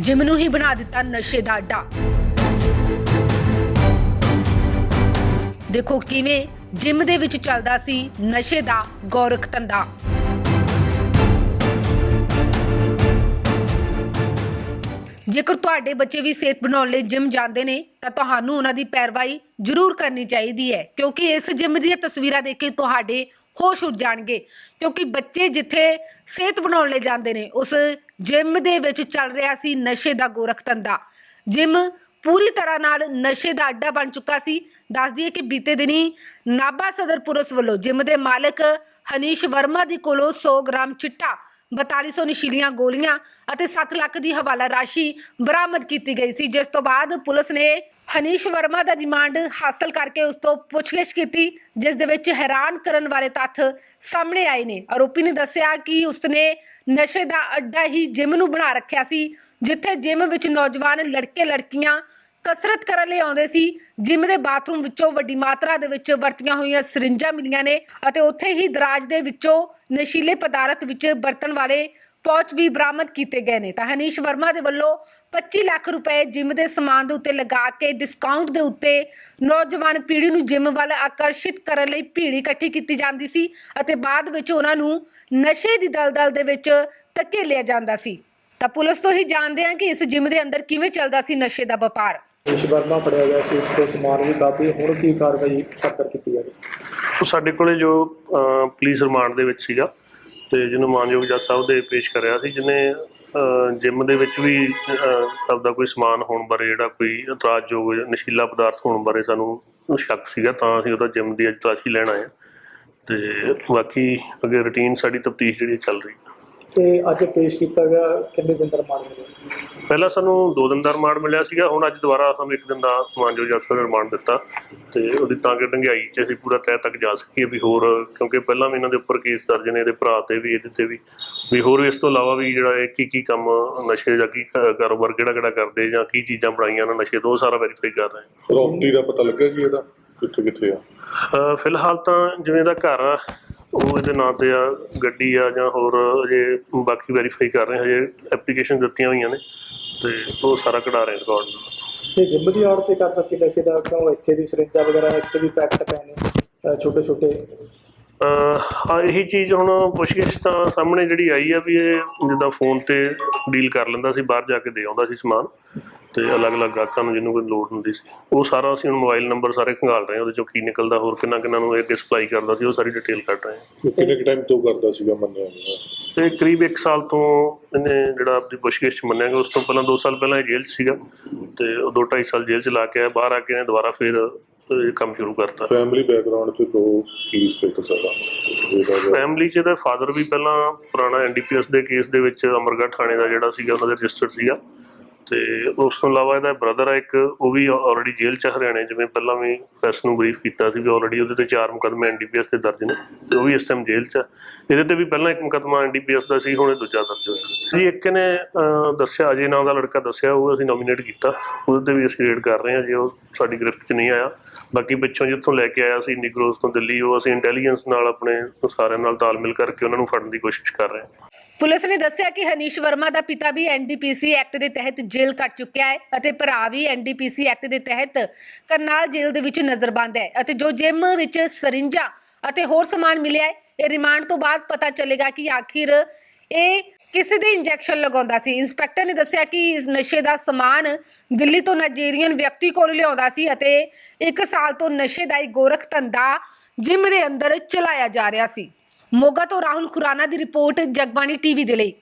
Gym ਨੂੰ ਹੀ ਬਣਾ ਦਿੱਤਾ ਨਸ਼ੇ ਦਾ ਅੱਡਾ। ਦੇਖੋ ਕਿਵੇਂ ਜਿਮ ਦੇ ਵਿੱਚ ਚੱਲਦਾ ਸੀ ਨਸ਼ੇ ਦਾ ਗੋਰਖ ਧੰਦਾ। ਜੇਕਰ ਤੁਹਾਡੇ ਬੱਚੇ ਵੀ ਸਿਹਤ ਬਣਾਉਣ ਲਈ ਜਿਮ ਜਾਂਦੇ ਨੇ, ਤਾਂ ਤੁਹਾਨੂੰ ਉਹਨਾਂ ਦੀ ਪੈਰਵਾਈ ਜ਼ਰੂਰ ਕਰਨੀ ਚਾਹੀਦੀ ਹੈ, ਕਿਉਂਕਿ ਇਸ ਜਿਮ ਦੀਆਂ ਤਸਵੀਰਾਂ ਦੇਖ ਕੇ ਤੁਹਾਡੇ ਹੋਸ਼ ਉੱਡ ਜਾਣਗੇ, ਕਿਉਂਕਿ ਬੱਚੇ ਜਿੱਥੇ ਸਿਹਤ ਬਣਾਉਣ ਲਈ ਜਾਂਦੇ ਨੇ, ਉਸ ਜਿਮ ਦੇ ਵਿੱਚ ਚੱਲ ਰਿਹਾ ਸੀ ਨਸ਼ੇ ਦਾ ਗੋਰਖ ਧੰਦਾ। ਜਿਮ ਪੂਰੀ ਤਰ੍ਹਾਂ ਨਾਲ ਨਸ਼ੇ ਦਾ ਅੱਡਾ ਬਣ ਚੁੱਕਾ ਸੀ। ਦੱਸ ਦਈਏ ਕਿ ਬੀਤੇ ਦਿਨੀ ਨਾਭਾ ਸਦਰ ਪੁਲਿਸ ਵੱਲੋਂ ਜਿਮ ਦੇ ਮਾਲਕ ਹਨੀਸ਼ ਵਰਮਾ ਦੀ ਕੋਲੋਂ 100 ਗ੍ਰਾਮ ਚਿੱਟਾ 4200 ਨਸ਼ੀਲੀਆਂ ਗੋਲੀਆਂ ਅਤੇ 7 ਲੱਖ ਦੀ ਹਵਾਲਾ ਰਾਸ਼ੀ ਬਰਾਮਦ ਕੀਤੀ ਗਈ ਸੀ, ਜਿਸ ਤੋਂ ਬਾਅਦ ਪੁਲਿਸ ਨੇ ਹਨੀਸ਼ ਵਰਮਾ ਦਾ ਰਿਮਾਂਡ ਹਾਸਲ ਕਰਕੇ ਉਸ ਤੋਂ ਪੁੱਛਗਿੱਛ ਕੀਤੀ, ਜਿਸ ਦੇ ਵਿੱਚ ਹੈਰਾਨ ਕਰਨ ਵਾਲੇ ਤੱਥ ਸਾਹਮਣੇ ਆਏ ਨੇ। ਆਰੋਪੀ ਨੇ ਦੱਸਿਆ ਕਿ ਉਸਨੇ ਨਸ਼ੇ ਦਾ ਅੱਡਾ ਹੀ ਜਿਮ ਨੂੰ ਬਣਾ ਰੱਖਿਆ ਸੀ, ਜਿੱਥੇ ਜਿਮ ਵਿੱਚ ਨੌਜਵਾਨ ਲੜਕੇ ਲੜਕੀਆਂ ਕਸਰਤ ਕਰਨ ਲਈ ਆਉਂਦੇ ਸੀ। ਜਿਮ ਦੇ ਬਾਥਰੂਮ ਵਿੱਚੋਂ ਵੱਡੀ ਮਾਤਰਾ ਦੇ ਵਿੱਚ ਵਰਤੀਆਂ ਹੋਈਆਂ ਸਰਿੰਜਾਂ ਮਿਲੀਆਂ ਨੇ ਅਤੇ ਉੱਥੇ ਹੀ ਦਰਾਜ ਦੇ ਵਿੱਚੋਂ ਨਸ਼ੀਲੇ ਪਦਾਰਥ ਵਿੱਚ ਵਰਤਣ ਵਾਲੇ ਪੌਚ ਵੀ ਬਰਾਮਦ ਕੀਤੇ ਗਏ ਨੇ। ਤਾਂ ਹਨੀਸ਼ ਵਰਮਾ ਦੇ ਵੱਲੋਂ 25 ਲੱਖ ਰੁਪਏ ਜਿਮ ਦੇ ਸਮਾਨ ਦੇ ਉੱਤੇ ਲਗਾ ਕੇ ਡਿਸਕਾਊਂਟ ਦੇ ਉੱਤੇ ਨੌਜਵਾਨ ਪੀੜ੍ਹੀ ਨੂੰ ਜਿਮ ਵੱਲ ਆਕਰਸ਼ਿਤ ਕਰਨ ਲਈ ਭੀੜ ਇਕੱਠੀ ਕੀਤੀ ਜਾਂਦੀ ਸੀ ਅਤੇ ਬਾਅਦ ਵਿੱਚ ਉਹਨਾਂ ਨੂੰ ਨਸ਼ੇ ਦੀ ਦਲਦਲ ਦੇ ਵਿੱਚ ਧਕੇਲਿਆ ਜਾਂਦਾ ਸੀ। ਤਾਂ ਪੁਲਿਸ ਤੋਂ ਹੀ ਜਾਣਦੇ ਹਾਂ ਕਿ ਇਸ ਜਿਮ ਦੇ ਅੰਦਰ ਕਿਵੇਂ ਚੱਲਦਾ ਸੀ ਨਸ਼ੇ ਦਾ ਵਪਾਰ। ਦੇਸ਼ ਵਰਮਾ ਫੜਿਆ ਗਿਆ ਸੀ, ਉਸ ਤੋਂ ਸਮਾਨ ਵੀ ਕਾਫੀ ਹੁਣ ਕੀ ਕਾਰਵਾਈ ਪੱਤਰ ਕੀਤੀ ਜਾਵੇ? ਉਹ ਸਾਡੇ ਕੋਲੇ ਜੋ ਪੁਲਿਸ ਰਿਮਾਂਡ ਦੇ ਵਿੱਚ ਸੀਗਾ ਤੇ ਜਿਹਨੂੰ ਮਾਨਯੋਗ ਜੱਜ ਸਾਹਿਬ ਦੇ ਪੇਸ਼ ਕਰਿਆ ਸੀ, ਜਿਹਨੇ ਜਿਮ ਦੇ ਵਿੱਚ ਵੀ ਆਪਦਾ ਕੋਈ ਸਮਾਨ ਹੋਣ ਬਾਰੇ ਜਿਹੜਾ ਕੋਈ ਇਤਰਾਜ਼ਯੋਗ ਨਸ਼ੀਲਾ ਪਦਾਰਥ ਹੋਣ ਬਾਰੇ ਸਾਨੂੰ ਸ਼ੱਕ ਸੀਗਾ, ਤਾਂ ਅਸੀਂ ਉਹਦਾ ਜਿਮ ਦੀ ਅੱਜ ਤਲਾਸ਼ੀ ਲੈਣ ਆਏ ਹਾਂ। ਤੇ ਬਾਕੀ ਅੱਗੇ ਰੁਟੀਨ ਸਾਡੀ ਤਫਤੀਸ਼ ਜਿਹੜੀ ਚੱਲ ਰਹੀ ਤੇ ਅੱਜ ਪੇਸ਼ ਕੀਤਾ ਗਿਆ ਕਿੰਨੇ ਦਿਨ ਦਾ ਰਿਮਾਂਡ ਮਿਲਿਆ? ਪਹਿਲਾਂ ਸਾਨੂੰ 2 ਦਿਨ ਦਾ ਰਿਮਾਂਡ ਮਿਲਿਆ ਸੀਗਾ ਹੁਣ ਅੱਜ ਦੁਬਾਰਾ ਸਾਨੂੰ 1 ਦਿਨ ਦਾ ਮਾਨਯੋਗ ਜੱਜ ਸਾਹਿਬ ਨੇ ਰਿਮਾਂਡ ਦਿੱਤਾ। ਤੇ ਉਹਦੀ ਤਾਂ ਕਿ ਡੰਗਾਈ 'ਚ ਅਸੀਂ ਪੂਰਾ ਤਹਿ ਤੱਕ ਜਾ ਸਕੀਏ ਵੀ ਹੋਰ ਕਿਉਂਕਿ ਪਹਿਲਾਂ ਵੀ ਇਹਨਾਂ ਦੇ ਉੱਪਰ ਕੇਸ ਦਰਜ ਨੇ ਇਹਦੇ ਭਰਾ ਤੇ ਵੀ ਇਹਦੇ ਤੇ ਵੀ। ਵੀ ਹੋਰ ਇਸ ਤੋਂ ਇਲਾਵਾ ਵੀ ਜਿਹੜਾ ਇਹ ਕੀ ਕੀ ਕੰਮ ਨਸ਼ੇ ਦਾ ਕੀ ਕ- ਕਾਰੋਬਾਰ ਕਿਹੜਾ ਕਿਹੜਾ ਕਰਦੇ ਜਾਂ ਕੀ ਚੀਜ਼ਾਂ ਬਣਾਈਆਂ ਇਹਨਾਂ ਨਸ਼ੇ ਤੋਂ ਉਹ ਸਾਰਾ ਵੈਰੀਫਾਈ ਕਰ ਰਹੇ ਹਾਂ ਰੋਟੀ ਦਾ ਪਤਾ ਲੱਗਿਆ ਜੀ ਇਹਦਾ ਕਿੱਥੇ ਕਿੱਥੇ ਆ? ਫਿਲਹਾਲ ਤਾਂ ਜਿਵੇਂ ਦਾ ਘਰ ਆ ਉਹ ਇਹਦੇ ਨਾਂ ਤੇ ਆ ਗੱਡੀ ਆ ਜਾਂ ਹੋਰ ਅਜੇ ਬਾਕੀ ਵੈਰੀਫਾਈ ਕਰ ਰਹੇ ਹਜੇ ਐਪਲੀਕੇਸ਼ਨ ਦਿੱਤੀਆਂ ਹੋਈਆਂ ਨੇ ਤੇ ਉਹ ਸਾਰਾ ਕਢਾ ਰਹੇ ਰਿਕਾਰਡ ਤੇ ਜਿੰਮ ਦੀ ਆੜ ਤੇ ਕਰਦਾ ਸੀ ਨਸ਼ੇ ਦਾ ਕਿਉਂ ਇੱਥੇ ਵੀ ਸਰਿੰਜਾਂ ਵਗੈਰਾ ਇੱਥੇ ਵੀ ਪੈਕਟ ਪਏ ਨੇ ਛੋਟੇ ਛੋਟੇ? ਹਾਂ ਇਹੀ ਚੀਜ਼ ਹੁਣ ਪੁੱਛਗਿੱਛ ਤਾਂ ਸਾਹਮਣੇ ਜਿਹੜੀ ਆਈ ਆ ਵੀ ਇਹ ਜਿੱਦਾਂ ਫੋਨ ਤੇ ਡੀਲ ਕਰ ਲੈਂਦਾ ਸੀ ਬਾਹਰ ਜਾ ਕੇ ਦੇ ਆਉਂਦਾ ਸੀ ਸਮਾਨ। ਤੇ ਅਲੱਗ-ਅਲੱਗ ਗਾਹਕਾਂ ਨੂੰ ਜਿਹਨੂੰ ਕੋਈ ਲੋੜ ਹੁੰਦੀ ਸੀ। ਉਹ ਸਾਰਾ ਅਸੀਂ ਹੁਣ ਮੋਬਾਈਲ ਨੰਬਰ ਸਾਰੇ ਖੰਗਾਲ ਰਹੇ ਹਾਂ ਉਹਦੇ ਚੋਂ ਕੀ ਨਿਕਲਦਾ ਹੋਰ ਕਿੰਨਾ ਕਿੰਨਾ ਨੂੰ ਇਹ ਡਿਸਪਲਾਈ ਕਰਦਾ ਸੀ ਉਹ ਸਾਰੀ ਡਿਟੇਲ ਕੱਢ ਰਹੇ ਹਾਂ। ਕਿੰਨੇ ਕੁ ਟਾਈਮ ਤੋਂ ਕਰਦਾ ਸੀਗਾ ਮੰਨਿਆ ਗਿਆ ਤੇ ਕਰੀਬ 1 ਸਾਲ ਤੋਂ ਇਹਨੇ ਜਿਹੜਾ ਆਪਣੀ ਪੁੱਛਗਿੱਛ ਮੰਨਿਆ ਗਿਆ ਉਸ ਤੋਂ ਪਹਿਲਾਂ 2 ਸਾਲ ਪਹਿਲਾਂ ਇਹ ਜੇਲ੍ਹ ਸੀਗਾ ਤੇ ਉਹ 2.5 ਸਾਲ ਜੇਲ੍ਹ 'ਚ ਲਾ ਕੇ ਆਇਆ ਬਾਹਰ ਆ ਕੇ ਇਹਨੇ ਦੁਬਾਰਾ ਫਿਰ ਇਹ ਕੰਮ ਸ਼ੁਰੂ ਕਰਤਾ। ਫੈਮਿਲੀ ਬੈਕਗ੍ਰਾਉਂਡ ਚ ਤੋਂ ਕੀ ਸਟੇਟਸ ਹੈਗਾ। ਫੈਮਿਲੀ 'ਚ ਇਹਦਾ ਫਾਦਰ ਵੀ ਪਹਿਲਾਂ ਪੁਰਾਣਾ ਐਨਡੀਪੀਐਸ ਦੇ ਕੇਸ ਦੇ ਵਿੱਚ ਅਮਰਗੜ੍ਹ ਥਾਣੇ ਦਾ ਜਿਹੜਾ ਸੀਗਾ ਉਹਨਾਂ ਦੇ ਰਜਿਸਟਰ ਸੀਗਾ। ਤੇ ਉਸ ਤੋਂ ਇਲਾਵਾ ਇਹਦਾ ਬ੍ਰਦਰ ਆ ਇੱਕ, ਉਹ ਵੀ ਆਲਰੇਡੀ ਜੇਲ੍ਹ 'ਚ ਹਰਿਆਣੇ, ਜਿਵੇਂ ਪਹਿਲਾਂ ਵੀ ਪ੍ਰੈਸ ਨੂੰ ਬਰੀਫ ਕੀਤਾ ਸੀ ਵੀ ਆਲਰੇਡੀ ਉਹਦੇ ਤੇ ਚਾਰ ਮੁਕੱਦਮੇ ਐਨਡੀਪੀਐਸ ਤੇ ਦਰਜ ਨੇ, ਤੇ ਉਹ ਵੀ ਇਸ ਟਾਈਮ ਜੇਲ੍ਹ 'ਚ ਆ। ਇਹਦੇ ਤੇ ਵੀ ਪਹਿਲਾਂ ਇੱਕ ਮੁਕੱਦਮਾ ਐਨਡੀਪੀਐਸ ਦਾ ਸੀ, ਹੁਣ ਇਹ ਦੂਜਾ ਦਰਜ ਹੋਇਆ। ਜੀ, ਇੱਕ ਨੇ ਦੱਸਿਆ, ਅਜੇ ਨਾਂ ਦਾ ਲੜਕਾ ਦੱਸਿਆ, ਉਹ ਅਸੀਂ ਨੋਮੀਨੇਟ ਕੀਤਾ। ਉਹਦੇ ਤੇ ਵੀ ਅਸੀਂ ਰੇਡ ਕਰ ਰਹੇ ਹਾਂ, ਜੇ ਉਹ ਸਾਡੀ ਗ੍ਰਿਫਤ 'ਚ ਨਹੀਂ ਆਇਆ। ਬਾਕੀ ਪਿੱਛੋਂ ਜਿੱਥੋਂ ਲੈ ਕੇ ਆਇਆ ਸੀ ਨਿਗਰੋਸ ਤੋਂ ਦਿੱਲੀ, ਉਹ ਅਸੀਂ ਇੰਟੈਲੀਜੈਂਸ ਨਾਲ ਆਪਣੇ ਸਾਰਿਆਂ ਨਾਲ ਤਾਲਮੇਲ ਕਰਕੇ ਉਹਨਾਂ ਨੂੰ ਫੜਨ ਦੀ ਕੋਸ਼ਿਸ਼ ਕਰ ਰਹੇ ਹਾਂ। ਪੁਲਿਸ ਨੇ ਦੱਸਿਆ ਕਿ ਹਨੀਸ਼ ਵਰਮਾ ਦਾ ਪਿਤਾ ਵੀ ਐਨਡੀਪੀਸੀ ਐਕਟ ਦੇ ਤਹਿਤ ਜੇਲ੍ਹ ਕੱਟ ਚੁੱਕਿਆ ਹੈ ਅਤੇ ਭਰਾ ਵੀ ਐਨਡੀਪੀਸੀ ਐਕਟ ਦੇ ਤਹਿਤ ਕਰਨਾਲ ਜੇਲ੍ਹ ਦੇ ਵਿੱਚ ਨਜ਼ਰਬੰਦ ਹੈ ਅਤੇ ਜੋ ਜਿਮ ਵਿੱਚ ਸਰਿੰਜਾਂ ਅਤੇ ਹੋਰ ਸਮਾਨ ਮਿਲਿਆ ਹੈ, ਇਹ ਰਿਮਾਂਡ ਤੋਂ ਬਾਅਦ ਪਤਾ ਚੱਲੇਗਾ ਕਿ ਆਖਿਰ ਇਹ ਕਿਸੇ ਦੇ ਇੰਜੈਕਸ਼ਨ ਲਗਾਉਂਦਾ ਸੀ। ਇੰਸਪੈਕਟਰ ਨੇ ਦੱਸਿਆ ਕਿ ਇਸ ਨਸ਼ੇ ਦਾ ਸਮਾਨ ਦਿੱਲੀ ਤੋਂ ਨਾਈਜੀਰੀਅਨ ਵਿਅਕਤੀ ਕੋਲ ਲਿਆਉਂਦਾ ਸੀ ਅਤੇ 1 ਸਾਲ ਤੋਂ ਨਸ਼ੇ ਦਾ ਇੱਕ ਗੋਰਖ ਧੰਦਾ ਜਿਮ ਦੇ ਅੰਦਰ ਚਲਾਇਆ ਜਾ ਰਿਹਾ ਸੀ। ਮੋਗਾ ਤੋਂ ਰਾਹੁਲ ਖੁਰਾਨਾ ਦੀ ਰਿਪੋਰਟ ਜਗਬਾਣੀ ਟੀਵੀ ਦੇ ਲਈ।